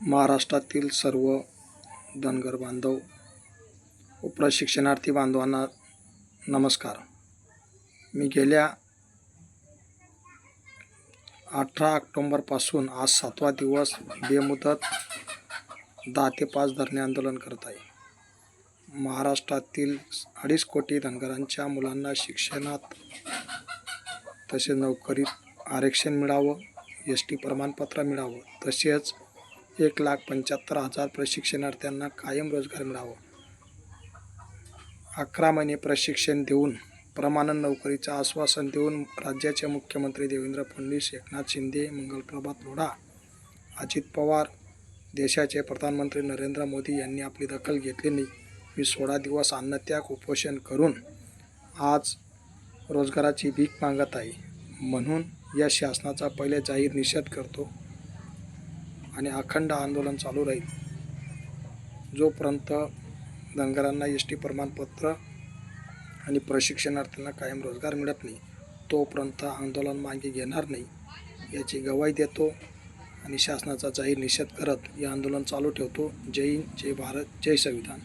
महाराष्ट्रातील सर्व धनगर बांधव व बांधवांना नमस्कार. मी गेल्या अठरा ऑक्टोंबरपासून आज सातवा दिवस बेमुदत दहा ते पाच धरणे आंदोलन करत आहे. महाराष्ट्रातील अडीच कोटी धनगरांच्या मुलांना शिक्षणात तसेच नोकरीत आरक्षण मिळावं एस टी प्रमाणपत्र मिळावं तसेच एक लाख पंच्याहत्तर हजार प्रशिक्षणार्थ्यांना कायम रोजगार मिळावा. अकरा महिने प्रशिक्षण देऊन प्रमाणन नोकरीचं आश्वासन देऊन राज्याचे मुख्यमंत्री देवेंद्र फडणवीस एकनाथ शिंदे मंगलप्रभात लोढा अजित पवार देशाचे प्रधानमंत्री नरेंद्र मोदी यांनी आपली दखल घेतली नाही मी सोळा दिवस अन्नत्याग उपोषण करून आज रोजगाराची भीक मागत आहे. म्हणून या शासनाचा पहिले जाहीर निषेध करतो. आणि अखंड आंदोलन चालू राहील. जोपर्यंत धनगरांना एस टी प्रमाणपत्र आणि प्रशिक्षणार्थींना कायम रोजगार मिळत नाही तोपर्यंत आंदोलन मागे घेणार नाही याची गवाही देतो आणि शासनाचा जाहीर निषेध करत हे आंदोलन चालू ठेवतो. जय हिंद जय भारत जय संविधान.